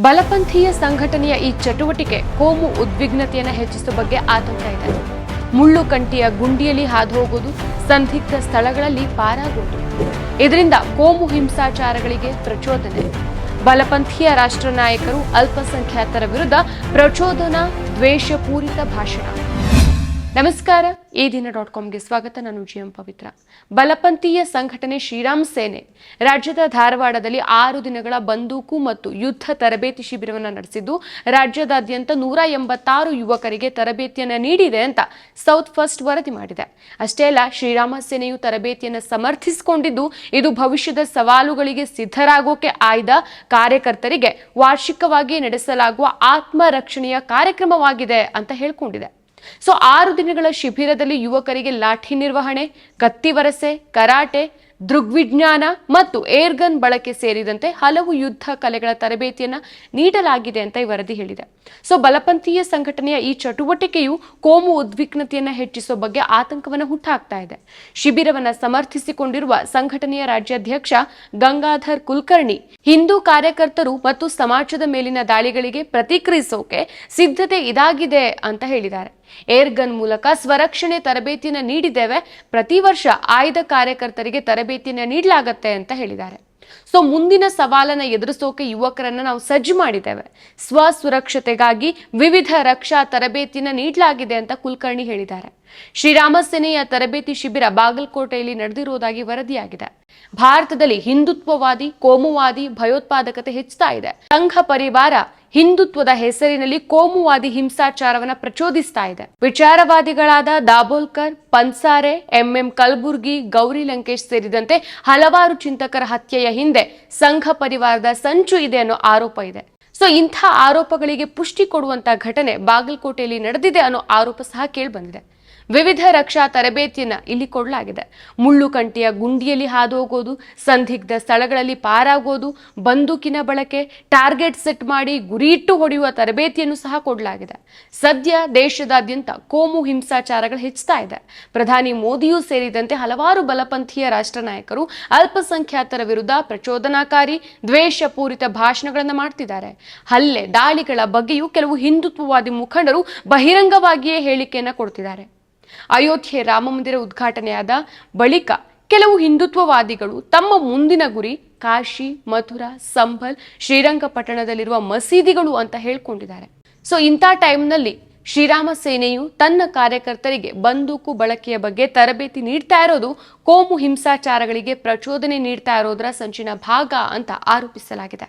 ಬಲಪಂಥೀಯ ಸಂಘಟನೆಯ ಈ ಚಟುವಟಿಕೆ ಕೋಮು ಉದ್ವಿಗ್ನತೆಯನ್ನು ಹೆಚ್ಚಿಸುವ ಬಗ್ಗೆ ಆತಂಕ ಇದೆ. ಮುಳ್ಳು ಕಂಟಿಯ ಗುಂಡಿಯಲ್ಲಿ ಹಾದು ಹೋಗುವುದು ಸಂದಿಗ್ಧ ಸ್ಥಳಗಳಲ್ಲಿ ಪಾರಾಗುವುದು. ಇದರಿಂದ ಕೋಮು ಹಿಂಸಾಚಾರಗಳಿಗೆ ಪ್ರಚೋದನೆ. ಬಲಪಂಥೀಯ ರಾಷ್ಟ್ರ ನಾಯಕರು ಅಲ್ಪಸಂಖ್ಯಾತರ ವಿರುದ್ಧ ಪ್ರಚೋದನಾ ದ್ವೇಷಪೂರಿತ ಭಾಷಣ. ನಮಸ್ಕಾರ. ಈ ದಿನ ಡಾಟ್ ಕಾಮ್ಗೆ ಸ್ವಾಗತ. ನಾನು ಜಿ ಎಂ ಪವಿತ್ರ. ಬಲಪಂಥೀಯ ಸಂಘಟನೆ ಶ್ರೀರಾಮ್ ಸೇನೆ ರಾಜ್ಯದ ಧಾರವಾಡದಲ್ಲಿ ಆರು ದಿನಗಳ ಬಂದೂಕು ಮತ್ತು ಯುದ್ಧ ತರಬೇತಿ ಶಿಬಿರವನ್ನು ನಡೆಸಿದ್ದು, ರಾಜ್ಯದಾದ್ಯಂತ ನೂರ ಎಂಬತ್ತಾರು ಯುವಕರಿಗೆ ತರಬೇತಿಯನ್ನು ನೀಡಿದೆ ಅಂತ ಸೌತ್ ಫಸ್ಟ್ ವರದಿ ಮಾಡಿದೆ. ಅಷ್ಟೇ ಅಲ್ಲ, ಶ್ರೀರಾಮ ಸೇನೆಯು ತರಬೇತಿಯನ್ನು ಸಮರ್ಥಿಸಿಕೊಂಡಿದ್ದು, ಇದು ಭವಿಷ್ಯದ ಸವಾಲುಗಳಿಗೆ ಸಿದ್ಧರಾಗೋಕೆ ಆಯ್ದ ಕಾರ್ಯಕರ್ತರಿಗೆ ವಾರ್ಷಿಕವಾಗಿ ನಡೆಸಲಾಗುವ ಆತ್ಮರಕ್ಷಣೆಯ ಕಾರ್ಯಕ್ರಮವಾಗಿದೆ ಅಂತ ಹೇಳ್ಕೊಂಡಿದೆ. ಸೊ ಆರು ದಿನಗಳ ಶಿಬಿರದಲ್ಲಿ ಯುವಕರಿಗೆ ಲಾಠಿ ನಿರ್ವಹಣೆ ಕತ್ತಿವರಸೆ ಕರಾಟೆ, ದೃಗ್ವಿಜ್ಞಾನ ಮತ್ತು ಏರ್ಗನ್ ಬಳಕೆ ಸೇರಿದಂತೆ ಹಲವು ಯುದ್ಧ ಕಲೆಗಳ ತರಬೇತಿಯನ್ನ ನೀಡಲಾಗಿದೆ ಅಂತ ಈ ವರದಿ ಹೇಳಿದೆ. ಸೊ ಬಲಪಂಥೀಯ ಸಂಘಟನೆಯ ಈ ಚಟುವಟಿಕೆಯು ಕೋಮು ಉದ್ವಿಗ್ನತೆಯನ್ನ ಹೆಚ್ಚಿಸುವ ಬಗ್ಗೆ ಆತಂಕವನ್ನು ಹುಟ್ಟಾಕ್ತಾ ಇದೆ. ಶಿಬಿರವನ್ನ ಸಮರ್ಥಿಸಿಕೊಂಡಿರುವ ಸಂಘಟನೆಯ ರಾಜ್ಯಾಧ್ಯಕ್ಷ ಗಂಗಾಧರ್ ಕುಲಕರ್ಣಿ ಹಿಂದೂ ಕಾರ್ಯಕರ್ತರು ಮತ್ತು ಸಮಾಜದ ಮೇಲಿನ ದಾಳಿಗಳಿಗೆ ಪ್ರತಿಕ್ರಿಯಿಸೋಕೆ ಸಿದ್ಧತೆ ಇದಾಗಿದೆ ಅಂತ ಹೇಳಿದ್ದಾರೆ. ಏರ್ಗನ್ ಮೂಲಕ ಸ್ವರಕ್ಷಣೆ ತರಬೇತಿಯನ್ನು ನೀಡಿದ್ದೇವೆ. ಪ್ರತಿ ವರ್ಷ ಆಯ್ದ ಕಾರ್ಯಕರ್ತರಿಗೆ ತರಬೇತಿಯನ್ನು ನೀಡಲಾಗತ್ತೆ ಅಂತ ಹೇಳಿದ್ದಾರೆ. ಸೊ ಮುಂದಿನ ಸವಾಲನ್ನ ಎದುರಿಸೋಕೆ ಯುವಕರನ್ನ ನಾವು ಸಜ್ಜು ಮಾಡಿದ್ದೇವೆ. ಸ್ವ ಸುರಕ್ಷತೆಗಾಗಿ ವಿವಿಧ ರಕ್ಷಾ ತರಬೇತಿನ ನೀಡಲಾಗಿದೆ ಅಂತ ಕುಲಕರ್ಣಿ ಹೇಳಿದ್ದಾರೆ. ಶ್ರೀರಾಮ ಸೇನೆಯ ತರಬೇತಿ ಶಿಬಿರ ಬಾಗಲಕೋಟೆಯಲ್ಲಿ ನಡೆದಿರುವುದಾಗಿ ವರದಿಯಾಗಿದೆ. ಭಾರತದಲ್ಲಿ ಹಿಂದುತ್ವವಾದಿ, ಕೋಮುವಾದಿ ಭಯೋತ್ಪಾದಕತೆ ಹೆಚ್ಚುತ್ತಾ ಇದೆ. ಸಂಘ ಪರಿವಾರ ಹಿಂದುತ್ವದ ಹೆಸರಿನಲ್ಲಿ ಕೋಮುವಾದಿ ಹಿಂಸಾಚಾರವನ್ನ ಪ್ರಚೋದಿಸ್ತಾ ಇದೆ. ವಿಚಾರವಾದಿಗಳಾದ ದಾಬೋಲ್ಕರ್, ಪನ್ಸಾರೆ, ಎಂಎಂ ಕಲಬುರ್ಗಿ, ಗೌರಿ ಲಂಕೇಶ್ ಸೇರಿದಂತೆ ಹಲವಾರು ಚಿಂತಕರ ಹತ್ಯೆಯ ಹಿಂದೆ ಸಂಘ ಪರಿವಾರದ ಸಂಚು ಇದೆ ಅನ್ನೋ ಆರೋಪ ಇದೆ. ಸೊ, ಇಂಥ ಆರೋಪಗಳಿಗೆ ಪುಷ್ಟಿ ಕೊಡುವಂತ ಘಟನೆ ಬಾಗಲಕೋಟೆಯಲ್ಲಿ ನಡೆದಿದೆ ಅನ್ನೋ ಆರೋಪ ಸಹ ಕೇಳಿಬಂದಿದೆ. ವಿವಿಧ ರಕ್ಷಾ ತರಬೇತಿಯನ್ನು ಇಲ್ಲಿ ಕೊಡಲಾಗಿದೆ. ಮುಳ್ಳು ಕಂಟಿಯ ಗುಂಡಿಯಲ್ಲಿ ಹಾದು ಹೋಗೋದು ಸಂದಿಗ್ಧ ಸ್ಥಳಗಳಲ್ಲಿ ಪಾರಾಗೋದು, ಬಂದೂಕಿನ ಬಳಕೆ, ಟಾರ್ಗೆಟ್ ಸೆಟ್ ಮಾಡಿ ಗುರಿಯಿಟ್ಟು ಹೊಡೆಯುವ ತರಬೇತಿಯನ್ನು ಸಹ ಕೊಡಲಾಗಿದೆ. ಸದ್ಯ ದೇಶದಾದ್ಯಂತ ಕೋಮು ಹಿಂಸಾಚಾರಗಳು ಹೆಚ್ಚುತ್ತಾ ಇದೆ. ಪ್ರಧಾನಿ ಮೋದಿಯೂ ಸೇರಿದಂತೆ ಹಲವಾರು ಬಲಪಂಥೀಯ ರಾಷ್ಟ್ರ ನಾಯಕರು ಅಲ್ಪಸಂಖ್ಯಾತರ ವಿರುದ್ಧ ಪ್ರಚೋದನಾಕಾರಿ, ದ್ವೇಷಪೂರಿತ ಭಾಷಣಗಳನ್ನು ಮಾಡ್ತಿದ್ದಾರೆ. ಹಲ್ಲೆ, ದಾಳಿಗಳ ಬಗ್ಗೆಯೂ ಕೆಲವು ಹಿಂದುತ್ವವಾದಿ ಮುಖಂಡರು ಬಹಿರಂಗವಾಗಿಯೇ ಹೇಳಿಕೆಯನ್ನು ಕೊಡ್ತಿದ್ದಾರೆ. ಅಯೋಧ್ಯೆ ರಾಮ ಮಂದಿರ ಉದ್ಘಾಟನೆಯಾದ ಬಳಿಕ ಕೆಲವು ಹಿಂದುತ್ವವಾದಿಗಳು ತಮ್ಮ ಮುಂದಿನ ಗುರಿ ಕಾಶಿ, ಮಥುರಾ, ಸಂಭಲ್, ಶ್ರೀರಂಗಪಟ್ಟಣದಲ್ಲಿರುವ ಮಸೀದಿಗಳು ಅಂತ ಹೇಳ್ಕೊಂಡಿದ್ದಾರೆ. ಸೊ ಇಂಥ ಟೈಮ್ನಲ್ಲಿ ಶ್ರೀರಾಮ ಸೇನೆಯು ತನ್ನ ಕಾರ್ಯಕರ್ತರಿಗೆ ಬಂದೂಕು ಬಳಕೆಯ ಬಗ್ಗೆ ತರಬೇತಿ ನೀಡ್ತಾ ಇರೋದು, ಕೋಮು ಹಿಂಸಾಚಾರಗಳಿಗೆ ಪ್ರಚೋದನೆ ನೀಡ್ತಾ ಇರೋದರ ಸಂಚಿನ ಭಾಗ ಅಂತ ಆರೋಪಿಸಲಾಗಿದೆ.